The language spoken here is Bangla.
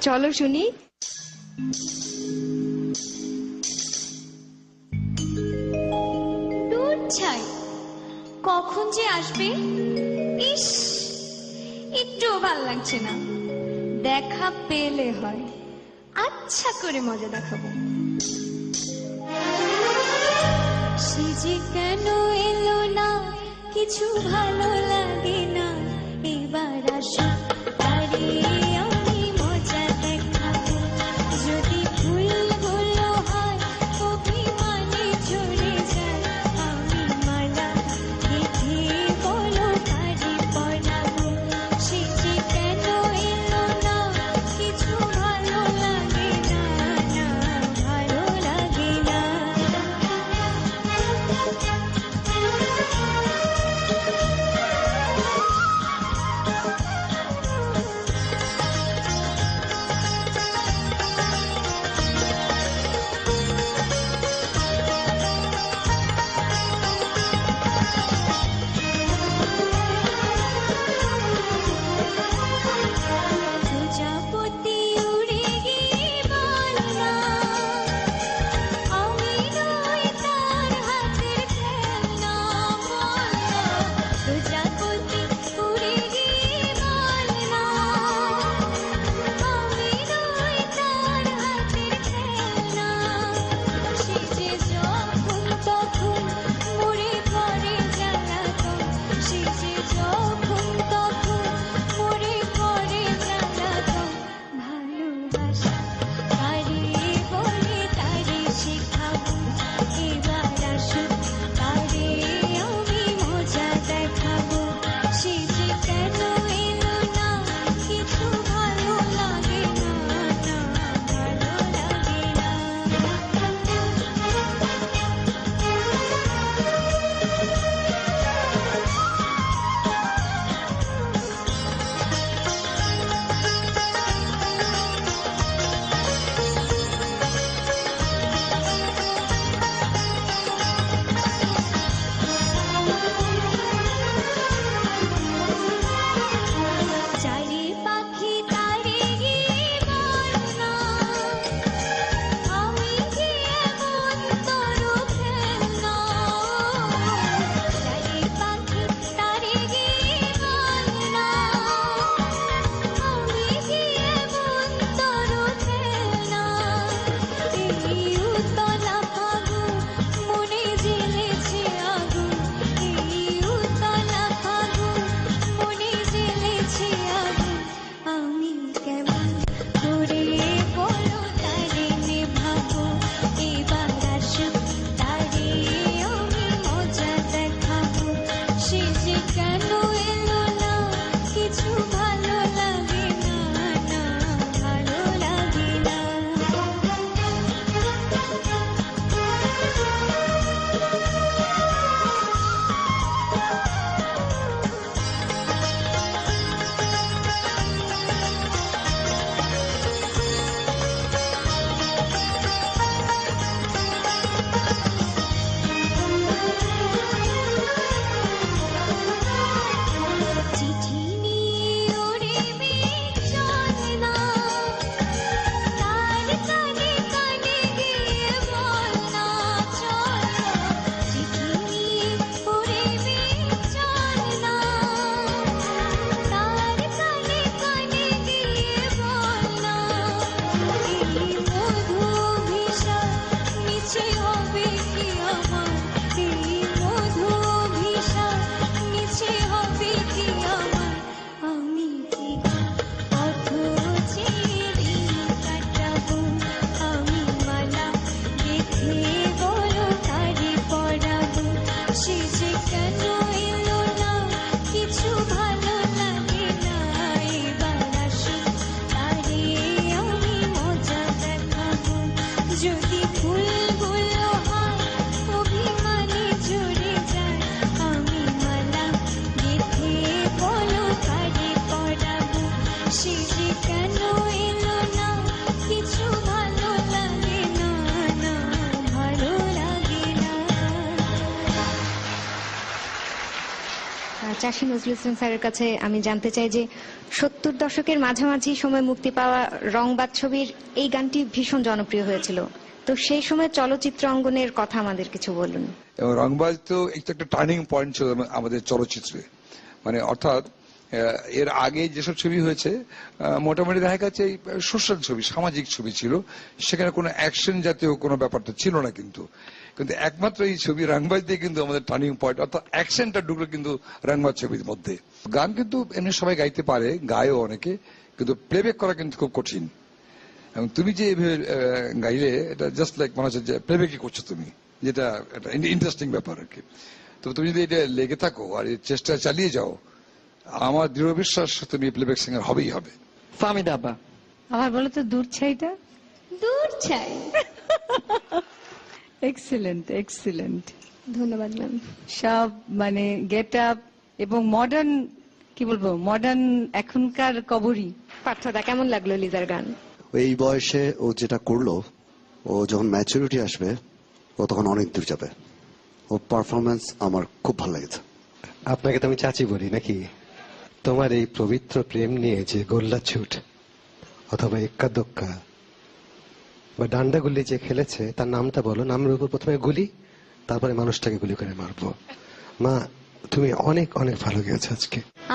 চলো শুনি। ছাই, কখন যে আসবে? ইস একটুও ভালো লাগছে না। দেখা পেলে হয়। আচ্ছা করে মজা দেখাবো। সে যে কেন এলো না, কিছু ভালো লাগে চাষি নজরুল ইসলাম স্যারের কাছে আমি জানতে চাই যে সত্তর দশকের মাঝামাঝি সময় মুক্তি পাওয়া রংবাদ ছবির এই গানটি ভীষণ জনপ্রিয় হয়েছিল। তো সেই সময় চলচ্চিত্র অঙ্গনের কথা আমাদের কিছু বলুন। এবং রংবাজ তো একটা টার্নিং পয়েন্ট ছিল আমাদের চলচ্চিত্রে। মানে অর্থাৎ এর আগে যেসব ছবি হয়েছে মোটামুটি দেখা গেছে এই সোশ্যাল ছবি, সামাজিক ছবি ছিল। সেখানে কোনো অ্যাকশন জাতীয় কোনো ব্যাপারটা ছিল না কিন্তু। কিন্তু একমাত্র এই ছবি রাংবাজ দিয়ে কিন্তু আমাদের টার্নিং পয়েন্ট অর্থাৎ অ্যাকশনটা ঢুকলো কিন্তু রাংবাজ ছবির মধ্যে। গান কিন্তু এমনি সবাই গাইতে পারে, গায়ও অনেকে, কিন্তু প্লেব্যাক করা কিন্তু খুব কঠিন। এবং তুমি যে এভাবে গাইলে, এটা জাস্ট লাইক মনে হচ্ছে যে প্লেব্যাকই করছ তুমি, যেটা একটা ইন্টারেস্টিং ব্যাপার আর কি। তো তুমি যদি এটা লেগে থাকো আর চেষ্টা চালিয়ে যাও আমার দৃঢ় বিশ্বাস তুমি প্লেব্যাক সিঙ্গার হবেই হবে। ফাহমিদা আব্বা। আমার বলো তো দূর ছাইটা দূর চাই এক্সিলেন্ট এক্সিলেন্ট ধন্যবাদ ম্যাম সব মানে গেট আপ এবং মডার্ন কি বলব মডার্ন এখনকার কবরী। পার্থদা কেমন লাগল লিজার গান? এই বয়সে ও যেটা করল ও যখন ম্যাচুরিটি আসবে ও তখন অনেক দূর যাবে। ও পারফরমেন্স আমার খুব ভালো লেগেছে। আপনাকে তো আমি চাচি বলি নাকি? তোমার এই পবিত্র প্রেম নিয়ে যে গোল্লা ছুট, অথবা এক্কা দোক্কা বা ডান্ডা গুলি যে খেলেছে, তার নামটা বলো নামের উপর প্রথমে গুলি, তারপরে মানুষটাকে গুলি করে মারবো। মা, তুমি অনেক অনেক ভালো গেছো আজকে।